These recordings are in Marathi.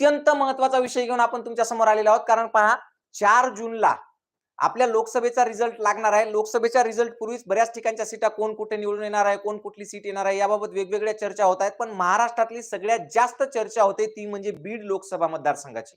अत्यंत महत्त्वाचा विषय घेऊन आपण तुमच्यासमोर आलेलो आहोत. कारण पहा चार जूनला आपल्या लोकसभेचा रिझल्ट लागणार आहे. लोकसभेच्या रिझल्ट पूर्वीच बऱ्याच ठिकाणच्या सीटा कोण कुठे निवडून येणार आहे कोण कुठली सीट येणार आहे याबाबत वेगवेगळ्या चर्चा होत आहेत. पण महाराष्ट्रातली सगळ्यात जास्त चर्चा होते ती म्हणजे बीड लोकसभा मतदारसंघाची.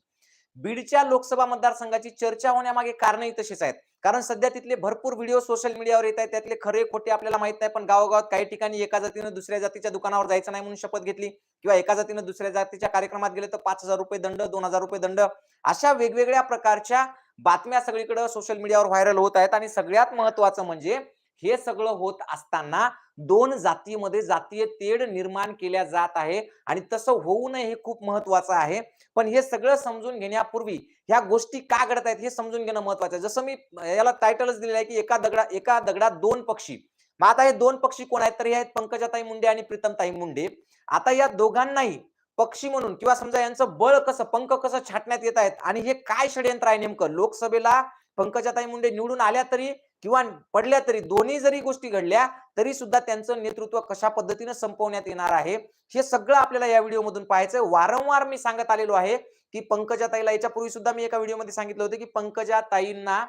बीडच्या लोकसभा मतदारसंघाची चर्चा होण्यामागे कारणही तशीच आहेत. कारण सध्या तिथले भरपूर व्हिडिओ सोशल मीडियावर येत आहेत त्यातले खरे खोटे आपल्याला माहीत नाही पण गावोगावात काही ठिकाणी एका जातीनं दुसऱ्या जातीच्या दुकानावर जायचं नाही म्हणून शपथ घेतली किंवा एका जातीनं दुसऱ्या जातीच्या कार्यक्रमात गेले तर पाच हजार रुपये दंड दोन हजार रुपये दंड अशा वेगवेगळ्या प्रकारच्या बातम्या सगळीकडे सोशल मीडियावर व्हायरल होत आहेत. आणि सगळ्यात महत्वाचं म्हणजे हे सगळं होत असताना दोन जातीमध्ये जातीय तेढ निर्माण केल्या जात आहे आणि तसं होऊ नये हे खूप महत्वाचं आहे. पण हे सगळं समजून घेण्यापूर्वी ह्या गोष्टी का घडत आहेत हे समजून घेणं महत्वाचं आहे. जसं मी याला टायटलच दिलेलं आहे की एका दगडा एका दगडात दोन पक्षी. मग आता हे दोन पक्षी कोण आहेत? तर हे आहेत पंकजाताई मुंडे आणि प्रीतमताई मुंडे. आता या दोघांनाही पक्षी म्हणून किंवा समजा यांचं बळ कसं पंख कसं छाटण्यात येत आहेत आणि हे काय षडयंत्र आहे नेमकं? लोकसभेला पंकजाताई मुंडे निवडून आल्या तरी किंवा पडल्या तरी दोन्ही जरी गोष्टी घडल्या तरी सुद्धा त्यांचं नेतृत्व कशा पद्धतीने संपवण्यात येणार आहे? हे सगळं आपल्याला या व्हिडिओमधून पाहायचं वारंवार मी सांगत आलेलो आहे की पंकजाताईला याच्यापूर्वी सुद्धा मी एका व्हिडिओमध्ये सांगितलं होतं की पंकजाताईंना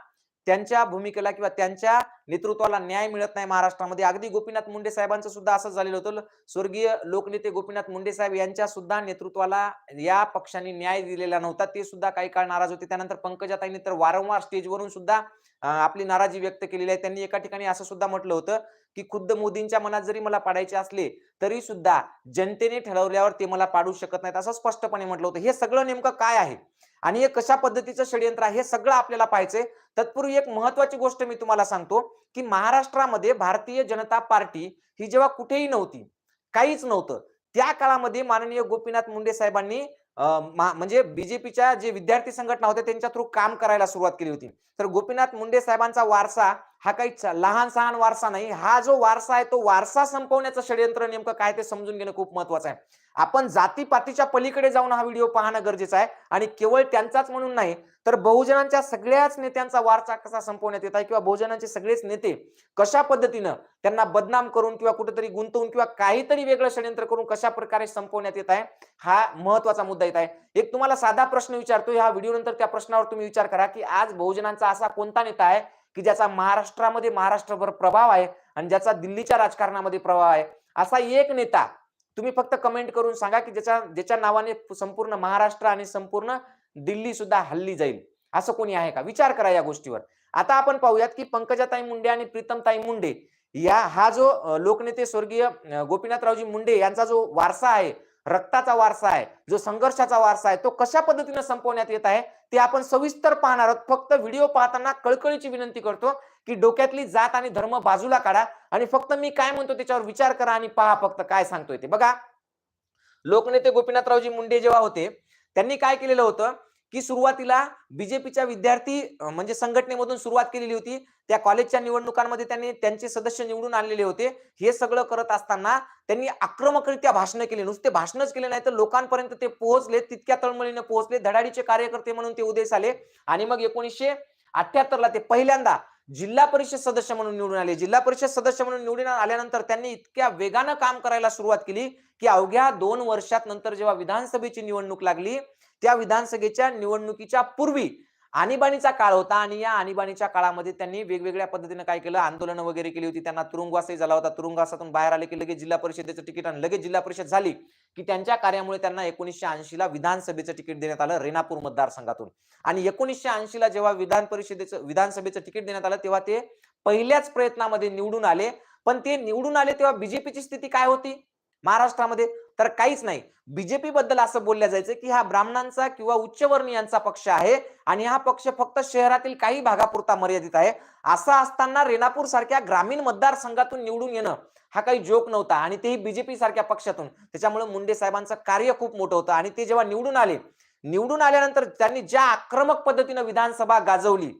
त्यांच्या भूमिकेला किंवा त्यांच्या नेतृत्वाला न्याय मिळत नाही महाराष्ट्रामध्ये. अगदी गोपीनाथ मुंडे साहेबांचं सुद्धा असं झालेलं होतं. स्वर्गीय लोकनेते गोपीनाथ मुंडे साहेब यांच्या सुद्धा नेतृत्वाला या पक्षांनी न्याय दिलेला नव्हता. ते सुद्धा काही काळ नाराज होते. त्यानंतर पंकजाताईंनी तर वारंवार स्टेजवरून सुद्धा आपली नाराजी व्यक्त केलेली आहे. त्यांनी एका ठिकाणी असं सुद्धा म्हटलं होतं की खुद्द मोदींच्या मनात जरी मला पाडायचे असले तरी सुद्धा जनतेने ठरवल्यावर ते मला पाडू शकत नाहीत असं स्पष्टपणे म्हटलं होतं. हे सगळं नेमकं काय आहे? आणि हे कशा पद्धतीचं षडयंत्र आहे हे सगळं आपल्याला पाहायचंय. तत्पूर्वी एक महत्वाची गोष्ट मी तुम्हाला सांगतो की महाराष्ट्रामध्ये भारतीय जनता पार्टी ही जेव्हा कुठेही नव्हती काहीच नव्हतं त्या काळामध्ये माननीय गोपीनाथ मुंडे साहेबांनी म्हणजे बीजेपीच्या जे विद्यार्थी संघटना होत्या त्यांच्या थ्रू काम करायला सुरुवात केली होती. तर गोपीनाथ मुंडे साहेबांचा वारसा हा काही लहान सहान वारसा नाही. हा जो वारसा आहे तो वारसा संपवण्याचं षडयंत्र नेमकं काय ते समजून घेणं खूप महत्वाचं आहे. आपण जातीपातीच्या पलीकडे जाऊन हा व्हिडिओ पाहणं गरजेचं आहे. आणि केवळ त्यांचाच म्हणून नाही तर बहुजनांच्या सगळ्याच नेत्यांचा वारसा कसा संपवण्यात येत आहे? किंवा बहुजनांचे सगळेच नेते कशा पद्धतीनं त्यांना बदनाम करून किंवा कुठेतरी गुंतवून किंवा काहीतरी वेगळं षडयंत्र करून कशा प्रकारे संपवण्यात येत आहे? हा महत्त्वाचा मुद्दा येत आहे. एक तुम्हाला साधा प्रश्न विचारतो ह्या व्हिडिओ नंतर त्या प्रश्नावर तुम्ही विचार करा की आज बहुजनांचा असा कोणता नेता आहे की ज्याचा महाराष्ट्रामध्ये महाराष्ट्रभर प्रभाव आहे आणि ज्याचा दिल्लीच्या राजकारणामध्ये प्रभाव आहे? असा एक नेता तुम्ही फक्त कमेंट करून सांगा की ज्याच्या ज्याच्या नावाने संपूर्ण महाराष्ट्र आणि संपूर्ण दिल्ली सुद्धा हल्ली जाईल. असं कोणी आहे का? विचार करा या गोष्टीवर. आता आपण पाहूयात की पंकजाताई मुंडे आणि प्रीतमताई मुंडे या हा जो लोकनेते स्वर्गीय गोपीनाथरावजी मुंडे यांचा जो वारसा आहे रक्ताचा वारसा आहे जो संघर्षाचा वारसा आहे तो कशा पद्धतीने संपवण्यात येत आहे ते आपण सविस्तर पाहणार आहोत. फक्त व्हिडिओ पाहताना कळकळीची विनंती करतो की डोक्यातली जात आणि धर्म बाजूला काढा आणि फक्त मी काय म्हणतो त्याच्यावर विचार करा आणि पहा फक्त काय सांगतोय ते. बघा लोकनेते गोपीनाथरावजी मुंडे जेव्हा होते त्यांनी काय केलेलं होतं की सुरुवातीला बीजेपीच्या विद्यार्थी म्हणजे संघटनेमधून सुरुवात केलेली होती. त्या कॉलेजच्या निवडणुकांमध्ये त्यांनी त्यांचे सदस्य निवडून आणलेले होते. हे सगळं करत असताना त्यांनी आक्रमकरित्या भाषण केली. नुसते भाषणच केले नाही तर लोकांपर्यंत ते पोहोचले तितक्या तळमळीने पोहोचले. धडाडीचे कार्यकर्ते म्हणून ते उदय आले आणि मग एकोणीसशे अठ्याहत्तरला ते पहिल्यांदा जिल्हा परिषद सदस्य म्हणून निवडून आले. जिल्हा परिषद सदस्य म्हणून निवडून आल्यानंतर त्यांनी इतक्या वेगानं काम करायला सुरुवात केली की अवघ्या दोन वर्षात नंतर जेव्हा विधानसभेची निवडणूक लागली त्या विधानसभेच्या निवडणुकीच्या पूर्वी आणीबाणीचा काळ होता आणि या आणीबाणीच्या काळामध्ये त्यांनी वेगवेगळ्या पद्धतीने काय केलं? आंदोलन वगैरे केली होती. त्यांना तुरुंगवासही झाला होता. तुरुंगवासातून बाहेर आले की लगेच जिल्हा परिषदेचं तिकीट आणि लगेच जिल्हा परिषद झाली की त्यांच्या कार्यामुळे त्यांना एकोणीसशे ऐंशी ला विधानसभेचं तिकीट देण्यात आलं रेणापूर मतदारसंघातून. आणि एकोणीसशे ऐंशी ला जेव्हा विधान परिषदेचं विधानसभेचं तिकीट देण्यात आलं तेव्हा ते पहिल्याच प्रयत्नामध्ये निवडून आले. पण ते निवडून आले तेव्हा बीजेपीची स्थिती काय होती? महाराष्ट्रामध्ये तर काहीच नाही. बीजेपी बद्दल असं बोलल्या जायचं की हा ब्राह्मणांचा किंवा उच्चवर्णीयांचा पक्ष आहे आणि हा पक्ष फक्त शहरातील काही भागापुरता मर्यादित आहे. असं असताना रेणापूर सारख्या ग्रामीण मतदारसंघातून निवडून येणं हा काही जोक नव्हता आणि तेही बीजेपी सारख्या पक्षातून. त्याच्यामुळे मुंडे साहेबांचं कार्य खूप मोठं होतं आणि ते जेव्हा निवडून आले निवडून आल्यानंतर त्यांनी ज्या आक्रमक पद्धतीनं विधानसभा गाजवली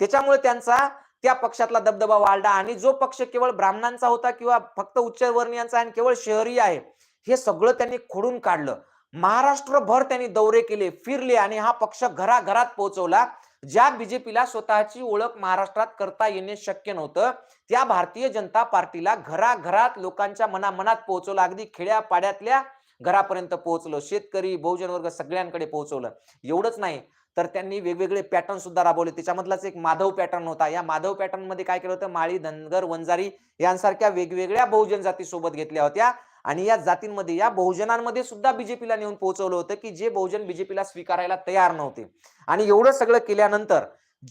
त्याच्यामुळे त्यांचा त्या पक्षातला दबदबा वाढला आणि जो पक्ष केवळ ब्राह्मणांचा होता किंवा फक्त उच्चवर्णीयांचा आणि केवळ शहरी आहे हे सगळं त्यांनी खोडून काढलं. महाराष्ट्रभर त्यांनी दौरे केले फिरले आणि हा पक्ष घराघरात पोहोचवला. ज्या बीजेपीला स्वतःची ओळख महाराष्ट्रात करता येणे शक्य नव्हतं त्या भारतीय जनता पार्टीला घराघरात लोकांच्या मनामनात पोहोचवलं. अगदी खेड्यापाड्यातल्या घरापर्यंत पोहोचलं. शेतकरी बहुजन वर्ग सगळ्यांकडे पोहोचवलं. एवढंच नाही तर त्यांनी वेगवेगळे पॅटर्न सुद्धा राबवले. त्याच्यामधलाच एक माधव पॅटर्न होता. या माधव पॅटर्नमध्ये काय केलं होतं? माळी धनगर वंजारी यांसारख्या वेगवेगळ्या बहुजन जाती सोबत घेतल्या होत्या. आणि या जातींमध्ये या बहुजनांमध्ये सुद्धा बीजेपीला नेऊन पोहोचवलं होतं की जे बहुजन बीजेपीला स्वीकारायला तयार नव्हते. आणि एवढं सगळं केल्यानंतर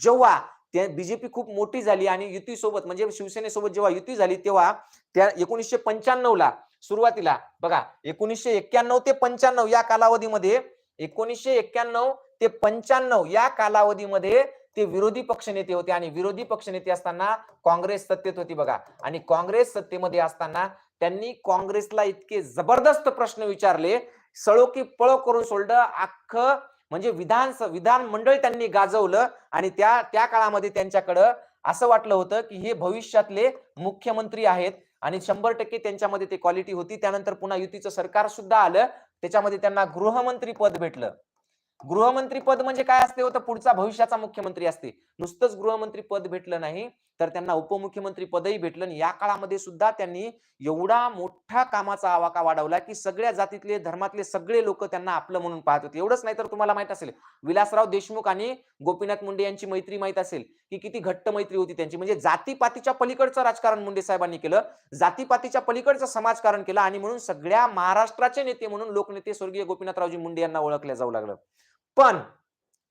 जेव्हा त्या बीजेपी खूप मोठी झाली आणि युतीसोबत म्हणजे शिवसेनेसोबत जेव्हा युती झाली तेव्हा त्या एकोणीसशे पंच्याण्णव ला सुरुवातीला बघा एकोणीसशे एक्क्याण्णव ते पंच्याण्णव या कालावधीमध्ये एकोणीसशे एक्क्याण्णव ते पंच्याण्णव या कालावधीमध्ये ते विरोधी पक्षनेते होते. आणि विरोधी पक्षनेते असताना काँग्रेस सत्तेत होती बघा. आणि काँग्रेस सत्तेमध्ये असताना त्यांनी काँग्रेसला इतके जबरदस्त प्रश्न विचारले सळो की पळो करून सोडलं अख्खं म्हणजे विधान विधान मंडळ त्यांनी गाजवलं आणि त्या त्या काळामध्ये त्यांच्याकडं असं वाटलं होतं की हे भविष्यातले मुख्यमंत्री आहेत आणि शंभर टक्के त्यांच्यामध्ये ते क्वालिटी होती. त्यानंतर पुन्हा युतीचं सरकार सुद्धा आलं त्याच्यामध्ये त्यांना गृहमंत्री पद भेटलं. गृहमंत्री पद म्हणजे काय असते? होतं पुढचा भविष्याचा मुख्यमंत्री असते. नुसतंच गृहमंत्री पद भेटलं नाही. तर त्यांना उपमुख्यमंत्री पदही भेटलं आणि या काळामध्ये सुद्धा त्यांनी एवढा मोठा कामाचा आवाका वाढवला की सगळ्या जातीतले धर्मातले सगळे लोक त्यांना आपलं म्हणून पाहत होते. एवढंच नाही तर तुम्हाला माहीत असेल विलासराव देशमुख आणि गोपीनाथ मुंडे यांची मैत्री माहीत असेल की किती घट्ट मैत्री होती त्यांची. म्हणजे जातीपातीच्या पलीकडचं राजकारण मुंडे साहेबांनी केलं जातीपातीच्या पलीकडचं समाजकारण केलं आणि म्हणून सगळ्या महाराष्ट्राचे नेते म्हणून लोकनेते स्वर्गीय गोपीनाथरावजी मुंडे यांना ओळखल्या जाऊ लागलं. पण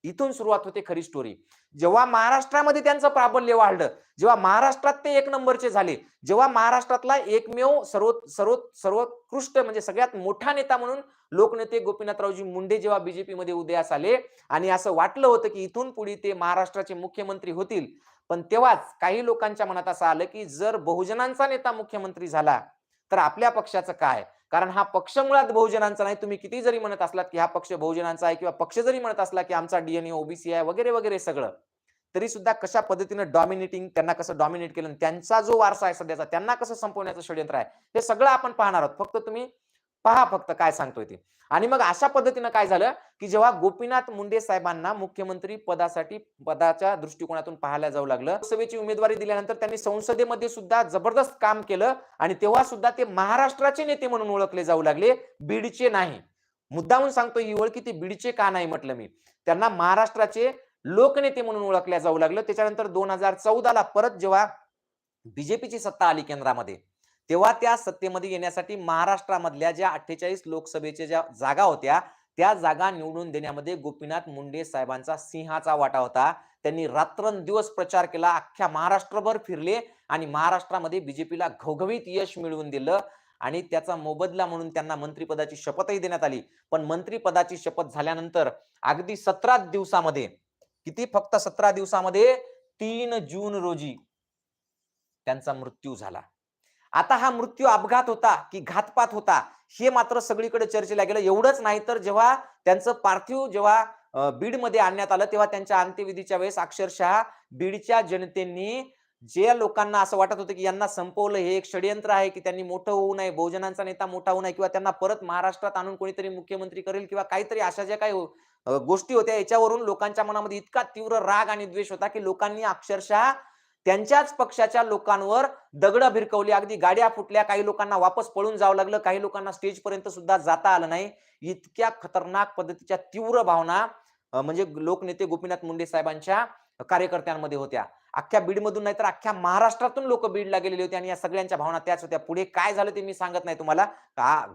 इथून सुरुवात होते खरी स्टोरी जेव्हा महाराष्ट्रामध्ये त्यांचं प्राबल्य वाढलं जेव्हा महाराष्ट्रात ते एक नंबरचे झाले जेव्हा महाराष्ट्रातला एकमेव सर्व सर्व सर्वोत्कृष्ट म्हणजे सगळ्यात मोठा नेता म्हणून लोकनेते गोपीनाथरावजी मुंडे जेव्हा बीजेपी मध्ये उदयास आले आणि असं वाटलं होतं की इथून पुढे ते महाराष्ट्राचे मुख्यमंत्री होतील. पण तेव्हाच काही लोकांच्या मनात असं आलं की जर बहुजनांचा नेता मुख्यमंत्री झाला तर आपल्या पक्षाचं काय? कारण हा पक्ष मुळात बहुजनांचा नाही. तुम्ही किती जरी म्हणत असलात की हा पक्ष बहुजनांचा आहे किंवा पक्ष जरी म्हणत असला की आमचा डीएनए ओबीसी आहे वगैरे वगैरे सगळं तरी सुद्धा कशा पद्धतीनं डॉमिनेटिंग त्यांना कसं डॉमिनेट केलं त्यांचा जो वारसा आहे सध्याचा त्यांना कसं संपवण्याचं षडयंत्र आहे हे सगळं आपण पाहणार आहोत. फक्त तुम्ही पहा फक्त काय सांगतोय ते. आणि मग अशा पद्धतीनं काय झालं की जेव्हा गोपीनाथ मुंडे साहेबांना मुख्यमंत्री पदासाठी पदाच्या दृष्टिकोनातून पाहायला जाऊ लागलं लोकसभेची उमेदवारी दिल्यानंतर त्यांनी संसदेमध्ये सुद्धा जबरदस्त काम केलं आणि तेव्हा सुद्धा ते महाराष्ट्राचे नेते म्हणून ओळखले जाऊ लागले बीडचे नाही. मुद्दाहून सांगतो ही ओळखी ते बीडचे का नाही म्हटलं मी. त्यांना महाराष्ट्राचे लोकनेते म्हणून ओळखल्या जाऊ लागलं. त्याच्यानंतर दोन हजार चौदाला परत जेव्हा बीजेपीची सत्ता आली केंद्रामध्ये तेव्हा त्या सत्तेमध्ये येण्यासाठी महाराष्ट्रामधल्या ज्या अठ्ठेचाळीस लोकसभेच्या ज्या जागा होत्या त्या जागा निवडून देण्यामध्ये गोपीनाथ मुंडे साहेबांचा सिंहाचा वाटा होता. त्यांनी रात्रंदिवस प्रचार केला अख्ख्या महाराष्ट्रभर फिरले आणि महाराष्ट्रामध्ये बीजेपीला घवघवीत यश मिळवून दिलं आणि त्याचा मोबदला म्हणून त्यांना मंत्रिपदाची शपथही देण्यात आली. पण मंत्रिपदाची शपथ झाल्यानंतर अगदी सतरा दिवसामध्ये किती फक्त सतरा दिवसामध्ये तीन जून रोजी त्यांचा मृत्यू झाला. आता हा मृत्यू अपघात होता की घातपात होता हे मात्र सगळीकडे चर्चेला गेलं. एवढंच नाही तर जेव्हा त्यांचं पार्थिव जेव्हा बीडमध्ये आणण्यात आलं तेव्हा त्यांच्या अंत्यविधीच्या वेळेस अक्षरशः बीडच्या जनतेनी जे लोकांना असं वाटत होतं की यांना संपवलं हे एक षडयंत्र आहे की त्यांनी मोठं होऊ नये बहुजनांचा नेता मोठा होऊ नये किंवा त्यांना परत महाराष्ट्रात आणून कोणीतरी मुख्यमंत्री करेल किंवा काहीतरी अशा ज्या काही गोष्टी होत्या याच्यावरून लोकांच्या मनामध्ये इतका तीव्र राग आणि द्वेष होता की लोकांनी अक्षरशः त्यांच्याच पक्षाच्या लोकांवर दगड भिरकवली. अगदी गाड्या फुटल्या काही लोकांना वापस पळून जावं लागलं काही लोकांना स्टेज पर्यंत सुद्धा जाता आलं नाही. इतक्या खतरनाक पद्धतीच्या तीव्र भावना म्हणजे लोकनेते गोपीनाथ मुंडे साहेबांच्या कार्यकर्त्यांमध्ये होत्या. अख्ख्या बीडमधून नाही तर अख्ख्या महाराष्ट्रातून लोक बीडला गेलेले होते आणि या सगळ्यांच्या भावना त्याच होत्या. पुढे काय झालं ते मी सांगत नाही तुम्हाला.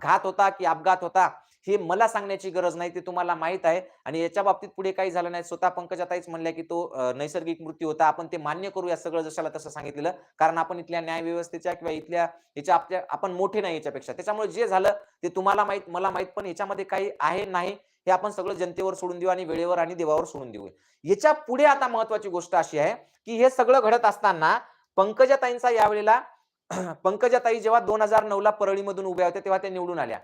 घात होता की अपघात होता हे मला सांगण्याची गरज नाही ते तुम्हाला माहीत आहे. आणि याच्या बाबतीत पुढे काही झालं नाही. स्वतः पंकजाताईच म्हणल्या की तो नैसर्गिक मृत्यू होता. आपण ते मान्य करू या सगळं जशाला तसं सांगितलेलं. कारण आपण इथल्या न्याय व्यवस्थेच्या किंवा इथल्या याच्या आपल्या आपण मोठे नाही याच्यापेक्षा. त्याच्यामुळे जे झालं ते तुम्हाला माहीत मला माहीत पण याच्यामध्ये काही आहे नाही. हे आपण सगळं जनतेवर सोडून देऊ आणि वेळेवर आणि देवावर सोडून देऊ. याच्यापुढे आता महत्वाची गोष्ट अशी आहे की हे सगळं घडत असताना पंकजाताईंचा यावेळेला पंकजाताई जेव्हा दोन हजार नऊ ला परळीमधून उभ्या होत्या तेव्हा त्या निवडून आल्या.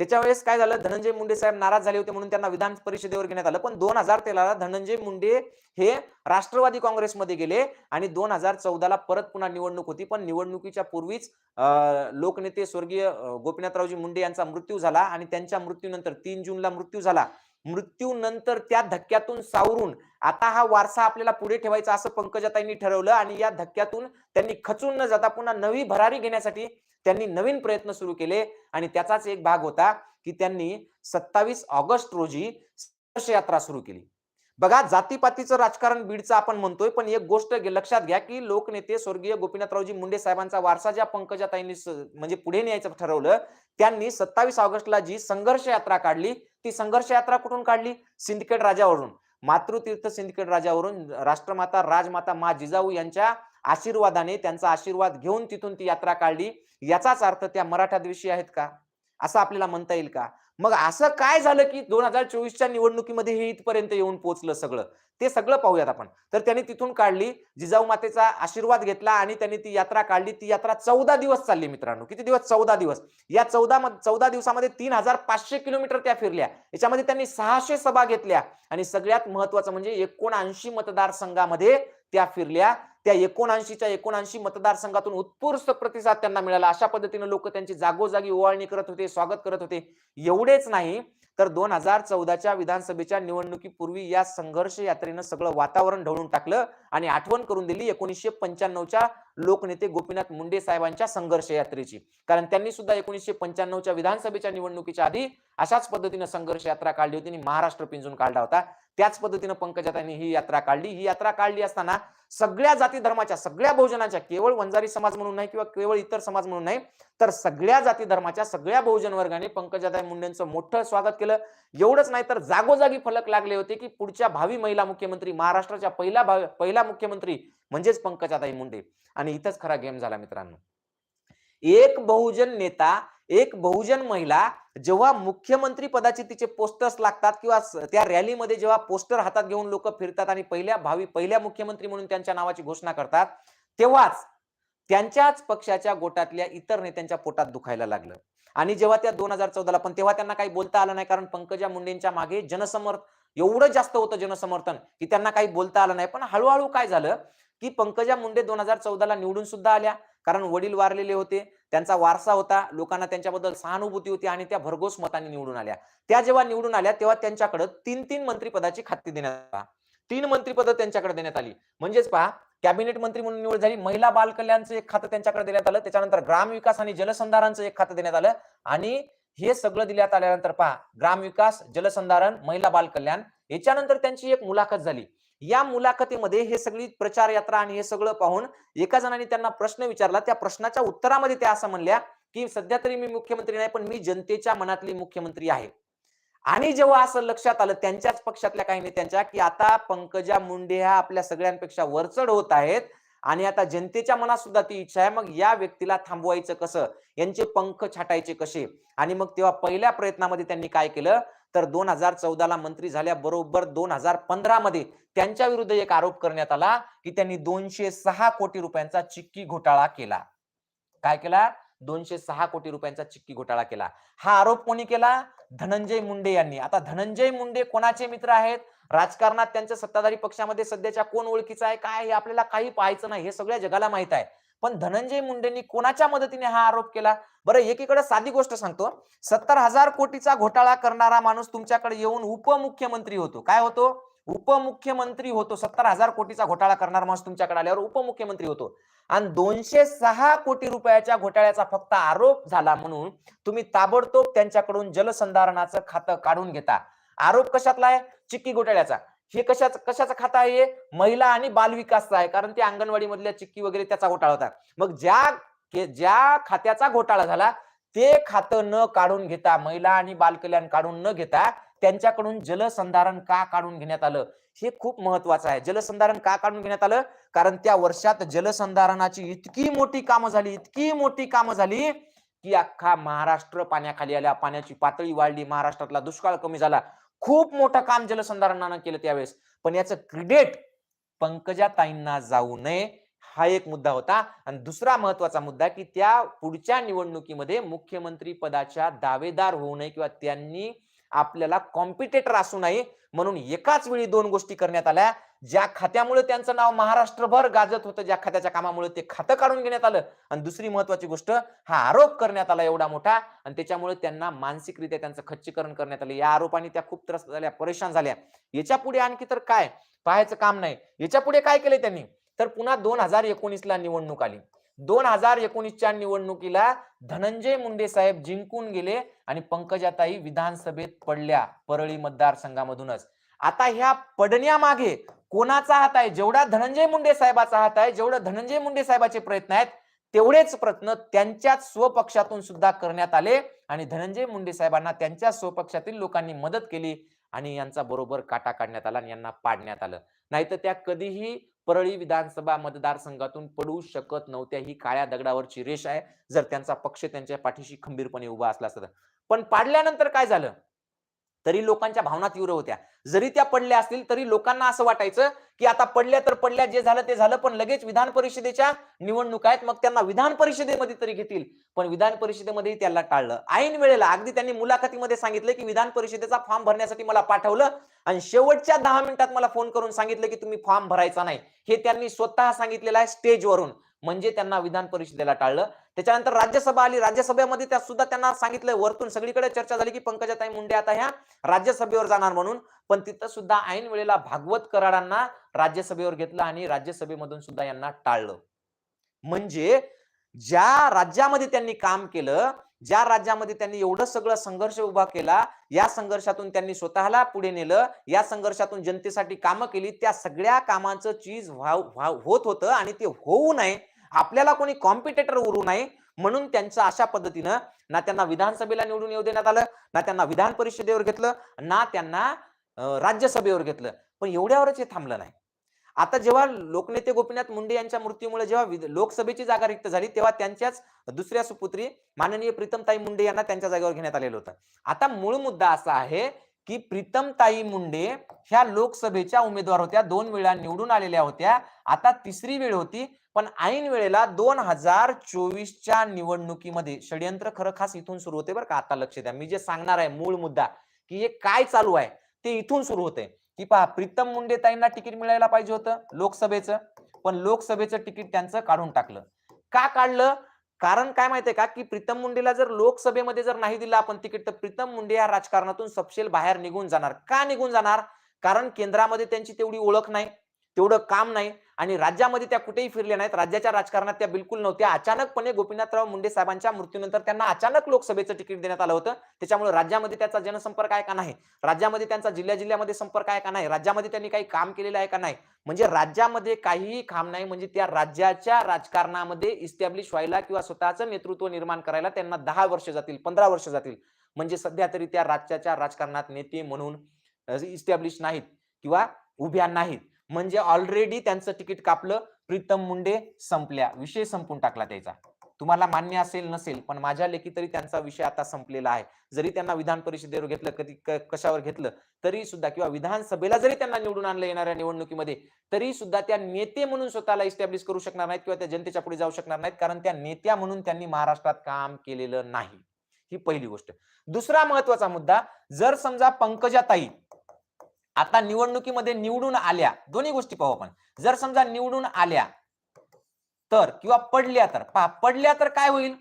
त्याच्या वेळेस काय झालं? धनंजय मुंडे साहेब नाराज झाले होते म्हणून त्यांना विधान परिषदेवर घेण्यात आलं. पण दोन हजार तेराला धनंजय मुंडे हे राष्ट्रवादी काँग्रेसमध्ये गेले आणि दोन हजार चौदाला परत पुन्हा निवडणूक होती. पण निवडणुकीच्या पूर्वीच लोकनेते स्वर्गीय गोपीनाथरावजी मुंडे यांचा मृत्यू झाला आणि त्यांच्या मृत्यूनंतर तीन जूनला मृत्यू झाला. मृत्यूनंतर त्या धक्क्यातून सावरून आता हा वारसा आपल्याला पुढे ठेवायचा असं पंकजाताईंनी ठरवलं आणि या धक्क्यातून त्यांनी खचून न जाता पुन्हा नवी भरारी घेण्यासाठी त्यांनी नवीन प्रयत्न सुरू केले आणि त्याचाच एक भाग होता की त्यांनी सत्तावीस ऑगस्ट रोजी यात्रा सुरू केली. बघा जातीपातीचं राजकारण बीडचं आपण म्हणतोय पण एक गोष्ट लक्षात घ्या की लोकनेते स्वर्गीय गोपीनाथरावजी मुंडे साहेबांचा वारसा ज्या पंकजाताईंनी म्हणजे पुढे न्यायचं ठरवलं त्यांनी सत्तावीस ऑगस्टला जी संघर्ष यात्रा काढली ती संघर्ष यात्रा कुठून काढली? सिंदखेड राजावरून. मातृतीर्थ सिंदखेड राजावरून राष्ट्रमाता राजमाता मा जिजाऊ यांच्या आशीर्वादाने त्यांचा आशीर्वाद घेऊन तिथून ती यात्रा काढली. याचाच अर्थ त्या मराठा दिवशी आहेत का? असं आपल्याला म्हणता येईल का? मग असं काय झालं की दोन हजार चोवीसच्या निवडणुकीमध्ये हे इथपर्यंत येऊन पोहोचलं सगळं? ते सगळं पाहूयात आपण. तर त्यांनी तिथून काढली जिजाऊ मातेचा आशीर्वाद घेतला आणि त्यांनी ती यात्रा काढली. ती यात्रा चौदा दिवस चालली मित्रांनो. किती दिवस? चौदा दिवस. या चौदा चौदा दिवसामध्ये तीन हजार पाचशे किलोमीटर त्या फिरल्या. याच्यामध्ये त्यांनी सहाशे सभा घेतल्या आणि सगळ्यात महत्वाचं म्हणजे एकोणऐंशी मतदारसंघामध्ये त्या फिरल्या. त्या एकोणऐंशीच्या एकोणऐंशी मतदारसंघातून उत्कृष्ट प्रतिसाद त्यांना मिळाला. अशा पद्धतीने लोक त्यांची जागोजागी ओवाळणी करत होते स्वागत करत होते. एवढेच नाही तर दोन हजार चौदाच्या विधानसभेच्या निवडणुकीपूर्वी या संघर्ष यात्रेनं सगळं वातावरण ढवळून टाकलं आणि आठवण करून दिली एकोणीसशे पंच्याण्णवच्या लोकनेते गोपीनाथ मुंडे साहेबांच्या संघर्ष यात्रेची. कारण त्यांनी सुद्धा एकोणीसशे पंच्याण्णवच्या विधानसभेच्या निवडणुकीच्या आधी अशाच पद्धतीनं संघर्ष यात्रा काढली होती आणि महाराष्ट्र पिंजून काढला होता. त्याच पद्धतीनं पंकजाताईंनी ही यात्रा काढली. ही यात्रा काढली असताना सगळ्या जाती धर्माच्या सगळ्या बहुजनाच्या केवळ वंजारी समाज म्हणून नाही किंवा केवळ इतर समाज म्हणून नाही तर सगळ्या जाती धर्माच्या सगळ्या बहुजन वर्गाने पंकजाताई मुंडेंचं मोठं स्वागत केलं. एवढंच नाही तर जागोजागी फलक लागले होते की पुढच्या भावी महिला मुख्यमंत्री महाराष्ट्राच्या पहिला भावी- पहिला मुख्यमंत्री म्हणजेच पंकजाताई मुंडे. आणि इथंच खरा गेम झाला मित्रांनो. एक बहुजन नेता एक बहुजन महिला जेव्हा मुख्यमंत्री पदाचे तिचे पोस्टर्स लागतात किंवा त्या रॅलीमध्ये जेव्हा पोस्टर हातात घेऊन लोक फिरतात आणि पहिल्या भावी पहिल्या मुख्यमंत्री म्हणून त्यांच्या नावाची घोषणा करतात तेव्हाच त्यांच्याच पक्षाच्या गोटातल्या इतर नेत्यांच्या पोटात दुखायला लागलं. आणि जेव्हा त्या दोन हजार चौदाला पण तेव्हा त्यांना काही बोलता आलं नाही कारण पंकजा मुंडेंच्या मागे जनसमर्थ एवढं जास्त होतं जनसमर्थन की त्यांना काही बोलता आलं नाही. पण हळूहळू काय झालं? की पंकजा मुंडे दोन हजार चौदाला निवडून सुद्धा आल्या. कारण वडील वारलेले होते. त्यांचा वारसा होता. लोकांना त्यांच्याबद्दल सहानुभूती होती आणि त्या भरघोस मतांनी निवडून आल्या. त्या जेव्हा निवडून आल्या तेव्हा त्यांच्याकडे तीन तीन मंत्रिपदाची खाती देण्यात आली. तीन मंत्रिपद त्यांच्याकडे देण्यात आली. म्हणजेच पहा कॅबिनेट मंत्री म्हणून निवड झाली. महिला बाल कल्याणचं एक खातं त्यांच्याकडे देण्यात आलं. त्याच्यानंतर ग्रामविकास आणि जलसंधारणचं एक खातं देण्यात आलं. आणि हे सगळं देण्यात आल्यानंतर पहा ग्रामविकास जलसंधारण महिला बाल कल्याण याच्यानंतर त्यांची एक मुलाखत झाली. या मुलाखतीमध्ये हे सगळी प्रचार यात्रा आणि हे सगळं पाहून एका जणांनी त्यांना प्रश्न विचारला. त्या प्रश्नाच्या उत्तरामध्ये त्या असं म्हणल्या की सध्या तरी मी मुख्यमंत्री नाही पण मी जनतेच्या मनातली मुख्यमंत्री आहे. आणि जेव्हा असं लक्षात आलं त्यांच्याच पक्षातल्या काही नेत्यांच्या की आता पंकजा मुंडे ह्या आपल्या सगळ्यांपेक्षा वरचढ होत आहेत आणि आता जनतेच्या मनात सुद्धा ती इच्छा आहे मग या व्यक्तीला थांबवायचं कसं? यांचे पंख छाटायचे कसे? आणि मग तेव्हा पहिल्या प्रयत्नामध्ये त्यांनी काय केलं? तर दोन हजार चौदाला मंत्री झाल्या बरोबर दोन हजार पंधरा मध्ये त्यांच्या विरुद्ध एक आरोप करण्यात आला की त्यांनी दोनशे सहा कोटी रुपयांचा चिक्की घोटाळा केला. काय केला? दोनशे सहा कोटी रुपयांचा चिक्की घोटाळा केला. हा आरोप कोणी केला? धनंजय मुंडे यांनी. आता धनंजय मुंडे कोणाचे मित्र आहेत? राजकारणात त्यांच्या सत्ताधारी पक्षामध्ये सध्याच्या कोण ओळखीचा आहे? काय हे आपल्याला काही पाहायचं नाही. हे सगळ्या जगाला माहीत आहे. पण धनंजय मुंडेंनी कोणाच्या मदतीने हा आरोप केला? बरं एकीकडे साधी गोष्ट सांगतो. सत्तर हजार कोटीचा घोटाळा करणारा माणूस तुमच्याकडे येऊन उपमुख्यमंत्री होतो. काय होतो? उपमुख्यमंत्री होतो. सत्तर हजार कोटीचा घोटाळा करणारा माणूस तुमच्याकडे आल्यावर उपमुख्यमंत्री होतो. आणि दोनशे सहा कोटी रुपयाच्या घोटाळ्याचा फक्त आरोप झाला म्हणून तुम्ही ताबडतोब त्यांच्याकडून जलसंधारणाचं खातं काढून घेता. आरोप कशातला आहे? चिक्की घोटाळ्याचा. हे कशाच कशाचं खातं आहे महिला आणि बालविकासचं आहे. कारण ते अंगणवाडी मधल्या चिक्की वगैरे त्याचा घोटाळा होता. मग ज्या ज्या खात्याचा घोटाळा झाला ते खातं न काढून घेता महिला आणि बालकल्याण काढून न घेता त्यांच्याकडून जलसंधारण का काढून घेण्यात आलं? हे खूप महत्वाचं आहे. जलसंधारण का काढून घेण्यात आलं? कारण त्या वर्षात जलसंधारणाची इतकी मोठी कामं झाली इतकी मोठी कामं झाली की अख्खा महाराष्ट्र पाण्याखाली आल्या पाण्याची पातळी वाढली. महाराष्ट्रातला दुष्काळ कमी झाला. खूप मोठं काम जलसंधारणानं केलं त्यावेळेस. पण याचं क्रेडिट पंकजा ताईंना जाऊ नये हा एक मुद्दा होता. आणि दुसरा महत्त्वाचा मुद्दा की त्या पुढच्या निवडणुकीमध्ये मुख्यमंत्री पदाच्या दावेदार होऊ नये किंवा त्यांनी आपल्याला कॉम्पिटेटर असू नये म्हणून एकाच वेळी दोन गोष्टी करण्यात आल्या. ज्या खात्यामुळे त्यांचं नाव महाराष्ट्रभर गाजत होतं ज्या खात्याच्या कामामुळे ते खातं काढून घेण्यात आलं. आणि दुसरी महत्वाची गोष्ट हा आरोप करण्यात आला एवढा मोठा. आणि त्याच्यामुळे त्यांना मानसिकरित्या त्यांचं खच्चीकरण करण्यात आलं. या आरोपाने त्या खूप त्रस्त झाल्या परेशान झाल्या. याच्यापुढे आणखी तर काय? पाहायचं काम नाही. याच्यापुढे काय केलंय त्यांनी? तर पुन्हा दोन हजार एकोणीसला निवडणूक आली. दोन हजार एकोणीसच्या निवडणुकीला धनंजय मुंडे साहेब जिंकून गेले आणि पंकजाताई विधानसभेत पडल्या परळी मतदारसंघामधूनच. आता ह्या पडण्यामागे कोणाचा हात आहे? जेवढा धनंजय मुंडे साहेबाचा हात आहे जेवढं धनंजय मुंडे साहेबाचे प्रयत्न आहेत तेवढेच प्रयत्न त्यांच्याच स्वपक्षातून सुद्धा करण्यात आले आणि धनंजय मुंडे साहेबांना त्यांच्या स्वपक्षातील लोकांनी मदत केली आणि यांचा बरोबर काटा काढण्यात आला आणि यांना पाडण्यात आलं. नाहीतर त्या कधीही परळी विधानसभा मतदारसंघातून पडू शकत नव्हत्या ही काळ्या दगडावरची रेष आहे जर त्यांचा पक्ष त्यांच्या पाठीशी खंबीरपणे उभा असला असता. तर. पण पाडल्यानंतर काय झालं? तरी लोकांच्या भावना तीव्र होत्या. जरी त्या पडल्या असतील तरी लोकांना असं वाटायचं की आता पडल्या तर पडल्या जे झालं ते झालं पण लगेच विधान परिषदेच्या निवडणुका आहेत मग त्यांना विधान परिषदेमध्ये तरी घेतील. पण विधान परिषदेमध्ये त्याला टाळलं. ऐन वेळेला अगदी त्यांनी मुलाखतीमध्ये सांगितलं की विधान परिषदेचा फॉर्म भरण्यासाठी मला पाठवलं आणि शेवटच्या दहा मिनिटात मला फोन करून सांगितलं की तुम्ही फॉर्म भरायचा नाही. हे त्यांनी स्वतः सांगितलेलं आहे स्टेजवरून. म्हणजे त्यांना विधान परिषदेला टाळलं. त्याच्यानंतर राज्यसभा आली. राज्यसभेमध्ये त्या सुद्धा त्यांना सांगितलं वरतून सगळीकडे चर्चा झाली की पंकजाताई मुंडे आता ह्या राज्यसभेवर जाणार म्हणून. पण तिथं सुद्धा ऐन वेळेला भागवत कराडांना राज्यसभेवर घेतलं आणि राज्यसभेमधून सुद्धा यांना टाळलं. म्हणजे ज्या राज्यामध्ये त्यांनी काम केलं ज्या राज्यामध्ये त्यांनी एवढं सगळं संघर्ष उभा केला या संघर्षातून त्यांनी स्वतःला पुढे नेलं या संघर्षातून जनतेसाठी कामं केली त्या सगळ्या कामाचं चीज व्हाव व्हाव- होत होतं आणि ते होऊ नये आपल्याला कोणी कॉम्पिटेटर उरू नये म्हणून त्यांचं अशा पद्धतीनं ना त्यांना विधानसभेला निवडून येऊ देण्यात आलं ना त्यांना विधान परिषदेवर घेतलं ना त्यांना राज्यसभेवर घेतलं. पण एवढ्यावरच हे थांबलं नाही. आता जेव्हा लोकनेते गोपीनाथ मुंडे यांच्या मृत्यूमुळे जेव्हा लोकसभेची जागा रिक्त झाली तेव्हा त्यांच्याच दुसऱ्या सुपुत्री माननीय प्रीतमताई मुंडे यांना त्यांच्या जागेवर घेण्यात आलेलं होतं. आता मूळ मुद्दा असा आहे की प्रीतमताई मुंडे ह्या लोकसभेच्या उमेदवार होत्या. दोन वेळा निवडून आलेल्या होत्या. आता तिसरी वेळ होती पण ऐन वेळेला दोन हजार चोवीसच्या निवडणुकीमध्ये षडयंत्र खरं खास इथून सुरू होते बरं का? आता लक्ष द्या. मी जे सांगणार आहे मूळ मुद्दा की हे काय चालू आहे ते इथून सुरू होते. की पहा प्रीतम मुंडे ताईंना तिकीट मिळायला पाहिजे होतं लोकसभेचं पण लोकसभेचं तिकीट त्यांचं काढून टाकलं. का काढलं? कारण काय माहितीये का? की प्रीतम मुंडेला जर लोकसभेमध्ये जर नाही दिलं आपण तिकीट तर प्रीतम मुंडे या राजकारणातून सपशेल बाहेर निघून जाणार. का निघून जाणार? कारण केंद्रामध्ये त्यांची तेवढी ओळख नाही तेवढं काम नाही. आणि राज्यामध्ये त्या कुठेही फिरल्या नाहीत. राज्याच्या राजकारणात त्या बिलकुल नव्हत्या. अचानकपणे गोपीनाथराव मुंडे साहेबांच्या मृत्यूनंतर त्यांना अचानक लोकसभेचं तिकीट देण्यात आलं होतं. त्याच्यामुळे राज्यामध्ये त्याचा जनसंपर्क आहे का नाही? राज्यामध्ये त्यांचा जिल्ह्या जिल्ह्यामध्ये संपर्क आहे का नाही? राज्यामध्ये त्यांनी काही काम केलेलं आहे का नाही? म्हणजे राज्यामध्ये काहीही काम नाही. म्हणजे त्या राज्याच्या राजकारणामध्ये इस्टॅब्लिश व्हायला किंवा स्वतःचं नेतृत्व निर्माण करायला त्यांना दहा वर्ष जातील पंधरा वर्ष जातील. म्हणजे सध्या तरी त्या राज्याच्या राजकारणात नेते म्हणून इस्टॅब्लिश नाहीत किंवा उभ्या नाहीत. म्हणजे ऑलरेडी त्यांचं तिकीट कापलं प्रीतम मुंडे संपल्या. विषय संपून टाकला त्याचा. तुम्हाला मान्य असेल नसेल पण माझ्या लेखी तरी त्यांचा विषय आता संपलेला आहे. जरी त्यांना विधान परिषदेवर घेतलं कधी कशावर घेतलं तरी सुद्धा किंवा विधानसभेला जरी त्यांना निवडून आणलं येणाऱ्या निवडणुकीमध्ये तरी सुद्धा त्या नेते म्हणून स्वतःला इस्टॅब्लिश करू शकणार नाहीत किंवा त्या जनतेच्या पुढे जाऊ शकणार नाहीत कारण त्या नेत्या म्हणून त्यांनी महाराष्ट्रात काम केलेलं नाही. ही पहिली गोष्ट. दुसरा महत्त्वाचा मुद्दा जर समजा पंकजाताई आता निवडणुकीमध्ये निवडून आल्या दोन्ही गोष्टी पाहू आपण. जर समजा निवडून आल्या तर किंवा पडल्या तर पहा पडल्या तर काय होईल?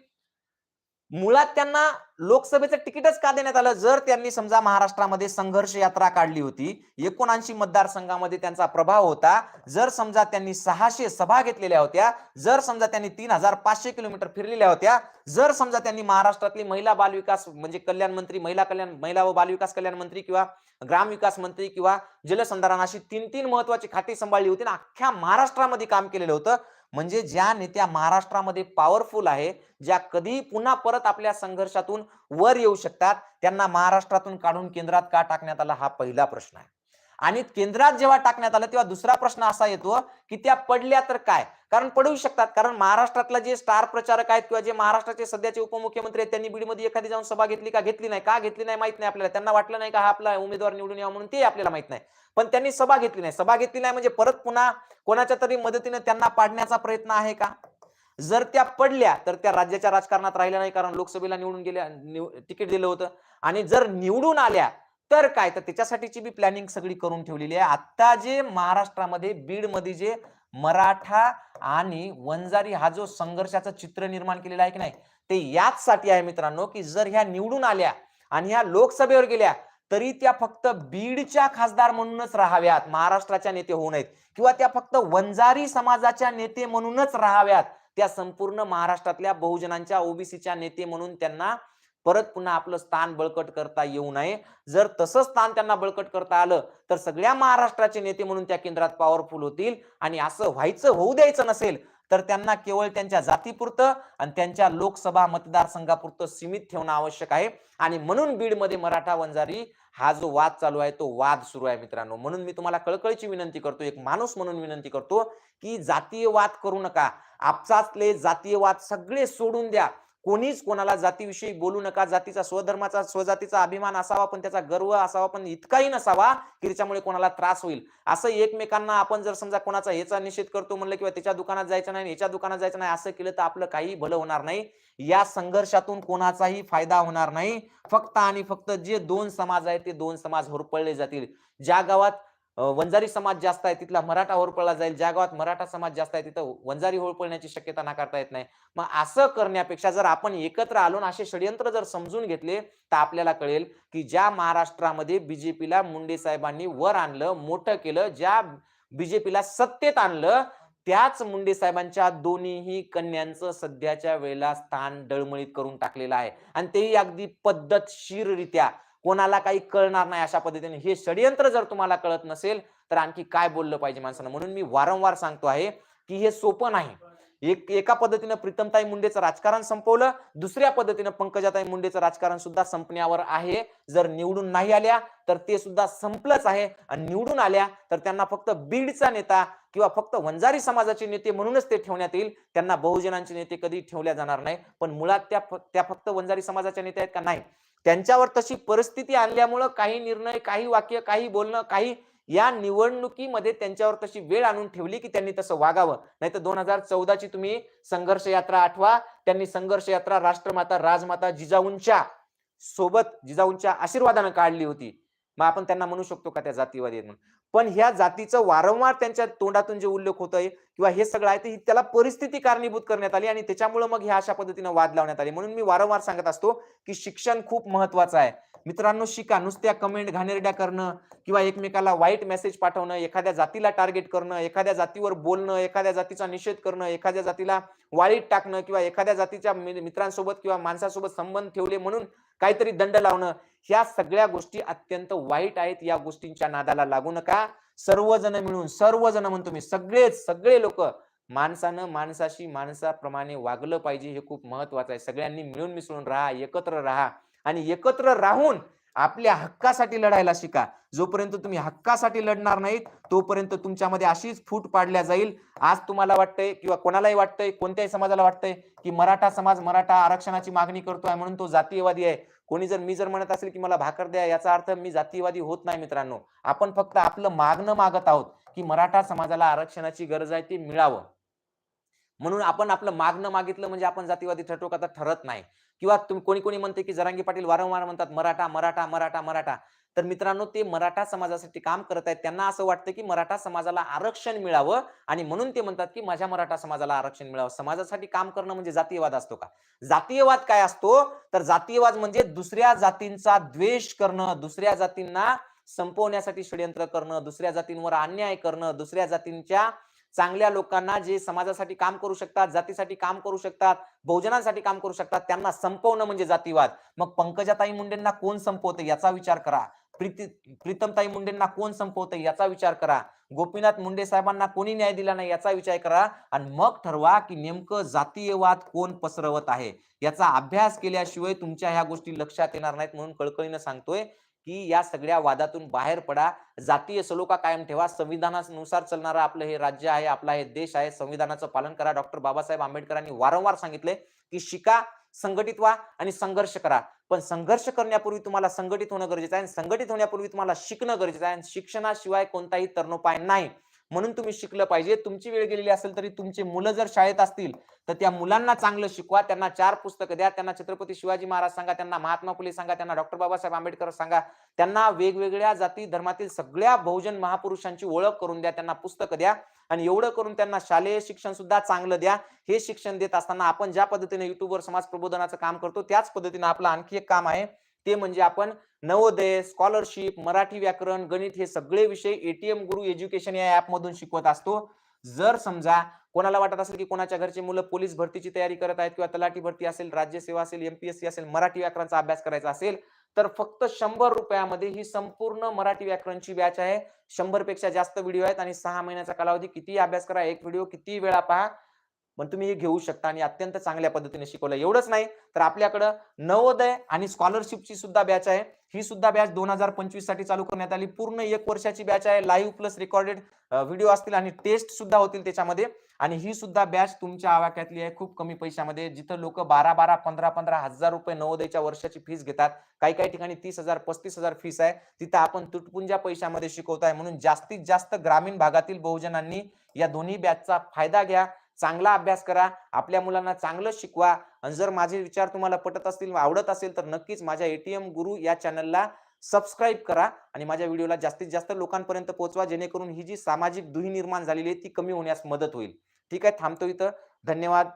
मुळात त्यांना लोकसभेचं तिकीटच का देण्यात आलं? जर त्यांनी समजा महाराष्ट्रामध्ये संघर्ष यात्रा काढली होती एकोणऐंशी मतदारसंघामध्ये त्यांचा प्रभाव होता जर समजा त्यांनी सहाशे सभा घेतलेल्या होत्या जर समजा त्यांनी तीन हजार पाचशे किलोमीटर फिरलेल्या होत्या जर समजा त्यांनी महाराष्ट्रातली महिला बालविकास म्हणजे कल्याण मंत्री महिला कल्याण महिला व बालविकास कल्याण मंत्री किंवा ग्रामविकास मंत्री किंवा जलसंधारण अशी तीन तीन महत्वाची खाती सांभाळली होती आणि अख्ख्या महाराष्ट्रामध्ये काम केलेलं होतं म्हणजे ज्या नेत्या महाराष्ट्रामध्ये पॉवरफुल आहे ज्या कधी पुन्हा परत आपल्या संघर्षातून वर येऊ शकतात त्यांना महाराष्ट्रातून काढून केंद्रात का टाकण्यात आला हा पहिला प्रश्न आहे. आणि केंद्रात जेव्हा टाकण्यात आलं तेव्हा दुसरा प्रश्न असा येतो की त्या पडल्या तर काय? कारण पडू शकतात. कारण महाराष्ट्रातला जे स्टार प्रचारक आहेत किंवा जे महाराष्ट्राचे सध्याचे उपमुख्यमंत्री आहेत त्यांनी बीडमध्ये एखादी जाऊन सभा घेतली का घेतली नाही? का घेतली नाही माहीत नाही आपल्याला. त्यांना वाटलं नाही का हा आपला उमेदवार निवडून यावा म्हणून ते आपल्याला माहीत नाही. पण त्यांनी सभा घेतली नाही. सभा घेतली नाही म्हणजे परत पुन्हा कोणाच्या तरी मदतीने त्यांना पाडण्याचा प्रयत्न आहे का? जर त्या पडल्या तर त्या राज्याच्या राजकारणात राहिल्या नाही कारण लोकसभेला निवडून गेल्या निव- तिकीट दिलं होतं. आणि जर निवडून आल्या तर काय? तर त्याच्यासाठीची बी प्लॅनिंग सगळी करून ठेवलेली आहे. आता जे महाराष्ट्रामध्ये बीडमध्ये जे मराठा आणि वंजारी हा जो संघर्षाचं चित्र निर्माण केलेलं आहे की नाही ते याचसाठी आहे मित्रांनो की जर ह्या निवडून आल्या आणि ह्या लोकसभेवर गेल्या तरी त्या फक्त बीडच्या खासदार म्हणूनच राहाव्यात महाराष्ट्राच्या नेते होऊ नयेत. किंवा त्या फक्त वंजारी समाजाच्या नेते म्हणूनच राहाव्यात त्या संपूर्ण महाराष्ट्रातल्या बहुजनांच्या ओबीसीच्या नेते म्हणून त्यांना परत पुन्हा आपलं स्थान बळकट करता येऊ नये. जर तसं स्थान त्यांना बळकट करता आलं तर सगळ्या महाराष्ट्राचे नेते म्हणून त्या केंद्रात पॉवरफुल होतील आणि असं व्हायचं होऊ द्यायचं नसेल तर त्यांना केवळ त्यांच्या जातीपुरतं आणि त्यांच्या लोकसभा मतदारसंघापुरतं सीमित ठेवणं आवश्यक आहे. आणि म्हणून बीडमध्ये मराठा वंजारी हा जो वाद चालू आहे तो वाद सुरू आहे मित्रांनो. म्हणून मी तुम्हाला कळकळीची विनंती करतो एक माणूस म्हणून विनंती करतो की जातीय वाद करू नका. आपसातले जातीय वाद सगळे सोडून द्या. कोणीच कोणाला जातीविषयी बोलू नका. जातीचा स्वधर्माचा स्वजातीचा अभिमान असावा पण त्याचा गर्व असावा पण इतकाही नसावा की त्याच्यामुळे कोणाला त्रास होईल. असं एकमेकांना आपण जर समजा कोणाचा याचा निषेध करतो म्हणलं किंवा त्याच्या दुकानात जायचं नाही याच्या दुकानात जायचं नाही असं केलं तर आपलं काही भलं होणार नाही. या संघर्षातून कोणाचाही फायदा होणार नाही. फक्त आणि फक्त जे दोन समाज आहेत ते दोन समाज होरपळले जातील. ज्या गावात वंजारी समाज जास्त आहे तिथला मराठा होरपळला जाईल. ज्या गावात मराठा समाज जास्त आहे तिथं वंजारी होरपळण्याची शक्यता नाकारता येत नाही. मग असं करण्यापेक्षा जर आपण एकत्र आलो आणि असे षडयंत्र जर समजून घेतले तर आपल्याला कळेल की ज्या महाराष्ट्रामध्ये बीजेपीला मुंडे साहेबांनी वर आणलं मोठं केलं ज्या बीजेपीला सत्तेत आणलं त्याच मुंडे साहेबांच्या दोन्हीही कन्यांचं सध्याच्या वेळेला स्थान डळमळीत करून टाकलेलं आहे. आणि तेही अगदी पद्धतशीररित्या कोणाला काही कळणार नाही अशा पद्धतीने. हे षडयंत्र जर तुम्हाला कळत नसेल तर आणखी काय बोललं पाहिजे माणसानं? म्हणून मी वारंवार सांगतो आहे की हे सोपं नाही. एक एका पद्धतीनं प्रीतमताई मुंडेचं राजकारण संपवलं दुसऱ्या पद्धतीनं पंकजाताई मुंडेचं राजकारण सुद्धा संपण्यावर आहे. जर निवडून नाही आल्या तर ते सुद्धा संपलंच आहे. आणि निवडून आल्या तर त्यांना फक्त बीडचा नेता किंवा फक्त वंजारी समाजाचे नेते म्हणूनच ते ठेवण्यात येईल. त्यांना बहुजनांचे नेते कधी ठेवल्या जाणार नाही. पण मुळात त्या त्या फक्त वंजारी समाजाच्या नेत्या आहेत का? नाही. त्यांच्यावर तशी परिस्थिती आणल्यामुळं काही निर्णय काही वाक्य काही बोलणं काही या निवडणुकीमध्ये त्यांच्यावर तशी वेळ आणून ठेवली की त्यांनी तसं वागावं. नाही तर दोन हजार चौदाची तुम्ही संघर्ष यात्रा आठवा. त्यांनी संघर्ष यात्रा राष्ट्रमाता राजमाता जिजाऊंच्या सोबत जिजाऊंच्या आशीर्वादानं काढली होती. मग आपण त्यांना म्हणू शकतो का त्या जातीवादी म्हणून? पण ह्या जातीचं वारंवार त्यांच्या तोंडातून जे उल्लेख होतोय किंवा हे सगळं आहे ते त्याला परिस्थिती कारणीभूत करण्यात आली आणि त्याच्यामुळे मग ह्या अशा पद्धतीनं वाद लावण्यात आले. म्हणून मी वारंवार सांगत असतो की शिक्षण खूप महत्वाचं आहे. मित्रांनो शिका. नुसत्या कमेंट घाणेरड्या करणं किंवा एकमेकाला वाईट मेसेज पाठवणं एखाद्या जातीला टार्गेट करणं एखाद्या जातीवर बोलणं एखाद्या जातीचा निषेध करणं एखाद्या जातीला वाळीत टाकणं किंवा एखाद्या जातीच्या मित्रांसोबत किंवा माणसासोबत संबंध ठेवले म्हणून काहीतरी दंड लावणं ह्या सगळ्या गोष्टी अत्यंत वाईट आहेत. या गोष्टींच्या नादाला लागू नका. सर्वजण मिळून सर्वजण म्हणतो मी सगळेच सगळे लोक माणसानं माणसाशी माणसाप्रमाणे वागलं पाहिजे हे खूप महत्वाचं आहे. सगळ्यांनी मिळून मिसळून राहा एकत्र राहा आणि एकत्र राहून आपल्या हक्कासाठी लढायला शिका. जोपर्यंत तुम्ही हक्कासाठी लढणार नाहीत तोपर्यंत तुमच्यामध्ये अशीच फूट पाडल्या जाईल. आज तुम्हाला वाटतंय किंवा कोणालाही वाटतंय कोणत्याही समाजाला वाटतंय की मराठा समाज मराठा आरक्षणाची मागणी करतोय म्हणून तो जातीयवादी आहे. कोणी जर मी जर म्हणत असेल की मला भाकर द्या याचा अर्थ मी जातीवादी होत नाही मित्रांनो. आपण फक्त आपलं मागणं मागत आहोत की मराठा समाजाला आरक्षणाची गरज आहे ते मिळावं. म्हणून आपण आपलं मागणं मागितलं म्हणजे आपण जातीवादी ठरतो का तर ठरत नाही. किंवा कोणी कोणी म्हणते की जरांगी पाटील वारंवार म्हणतात मराठा मराठा मराठा मराठा. तर मित्रांनो ते मराठा समाजासाठी काम करत आहेत. त्यांना असं वाटतं की मराठा समाजाला आरक्षण मिळावं आणि म्हणून ते म्हणतात की माझ्या मराठा समाजाला आरक्षण मिळावं. समाजासाठी काम करणं म्हणजे जातीयवाद असतो का? जातीयवाद काय असतो? तर जातीयवाद म्हणजे दुसऱ्या जातींचा द्वेष करणं दुसऱ्या जातींना संपवण्यासाठी षडयंत्र करणं दुसऱ्या जातींवर अन्याय करणं दुसऱ्या जातींच्या चांगल्या लोकांना जे समाजासाठी काम करू शकतात जातीसाठी काम करू शकतात बहुजनांसाठी काम करू शकतात त्यांना संपवणं म्हणजे जातीवाद मग पंकजाताई मुंडेंना कोण संपवतं याचा विचार करा. प्रीती प्रीतमताई मुंडेंना कोण संपवतं याचा विचार करा. गोपीनाथ मुंडे साहेबांना कोणी न्याय दिला नाही याचा विचार करा. आणि मग ठरवा की नेमकं जातीयवाद कोण पसरवत आहे. याचा अभ्यास केल्याशिवाय तुमच्या ह्या गोष्टी लक्षात येणार नाहीत म्हणून कळकळीनं सांगतोय की या सगळ्या वादातून बाहेर पडा. जातीय सलोखा कायम ठेवा. संविधानानुसार चालणारं आपलं हे राज्य आहे आपला हे देश आहे संविधानाचं पालन करा. डॉक्टर बाबासाहेब आंबेडकरांनी वारंवार सांगितले की शिका संघटित व्हा आणि संघर्ष करा. पण संघर्ष करण्यापूर्वी तुम्हाला संघटित होणं गरजेचं आहे आणि संघटित होण्यापूर्वी तुम्हाला शिकणं गरजेचं आहे. आणि शिक्षणाशिवाय कोणताही तरणोपाय नाही. म्हणून तुम्ही शिकलं पाहिजे. तुमची वेळ गेलेली असेल तरी तुमचे मुलं जर शाळेत असतील तर त्या मुलांना चांगलं शिकवा. त्यांना चार पुस्तकं द्या. त्यांना छत्रपती शिवाजी महाराज सांगा. त्यांना महात्मा फुले सांगा. त्यांना डॉक्टर बाबासाहेब आंबेडकर सांगा. त्यांना वेगवेगळ्या जाती धर्मातील सगळ्या बहुजन महापुरुषांची ओळख करून द्या. त्यांना पुस्तकं द्या. आणि एवढं करून त्यांना शालेय शिक्षण सुद्धा चांगलं द्या. हे शिक्षण देत असताना आपण ज्या पद्धतीने युट्यूबवर समाज प्रबोधनाचं काम करतो त्याच पद्धतीने आपलं आणखी एक काम आहे. ते म्हणजे आपण नवोदय स्कॉलरशिप मराठी व्याकरण गणित हे सगळे विषय एटीएम गुरु एज्युकेशन या ऍप मधून शिकवत असतो. जर समजा कोणाला वाटत असेल की कोणाच्या घरचे मुलं पोलीस भरतीची तयारी करत आहेत किंवा तलाठी भरती असेल राज्यसेवा असेल एमपीएससी असेल मराठी व्याकरणचा अभ्यास करायचा असेल तर फक्त शंभर रुपयामध्ये ही संपूर्ण मराठी व्याकरणची बॅच आहे. शंभरपेक्षा जास्त व्हिडिओ आहेत आणि सहा महिन्याचा कालावधी. किती अभ्यास करा एक व्हिडिओ किती वेळा पहा. पण तुम्ही हे घेऊ शकता आणि अत्यंत चांगल्या पद्धतीने शिकवलं. एवढंच नाही तर आपल्याकडं नवोदय आणि स्कॉलरशिपची सुद्धा बॅच आहे. ही सुद्धा बॅच दोन हजार पंचवीससाठी चालू करण्यात आली. पूर्ण एक वर्षाची बॅच आहे. लाईव्ह प्लस रेकॉर्डेड व्हिडिओ असतील आणि टेस्ट सुद्धा होतील त्याच्यामध्ये. आणि ही सुद्धा बॅच तुमच्या आवाक्यातली आहे खूप कमी पैशामध्ये. जिथं लोक बारा बारा पंधरा पंधरा हजार रुपये नवोदयच्या वर्षाची फीस घेतात. काही काही ठिकाणी तीस हजार पस्तीस हजार फीस आहे. तिथं आपण तुटपुंजा पैशामध्ये शिकवताय. म्हणून जास्तीत जास्त ग्रामीण भागातील बहुजनांनी या दोन्ही बॅचचा फायदा घ्या. चांगला अभ्यास करा आपल्या मुलांना चांगलं शिकवा. आणि जर माझे विचार तुम्हाला पटत असतील आवडत असेल तर नक्कीच माझ्या एटीएम गुरु या चॅनलला सबस्क्राईब करा आणि माझ्या व्हिडिओला जास्तीत जास्त लोकांपर्यंत पोहोचवा जेणेकरून ही जी सामाजिक दुही निर्माण झालेली आहे ती कमी होण्यास मदत होईल. ठीक आहे थांबतो इथं. धन्यवाद.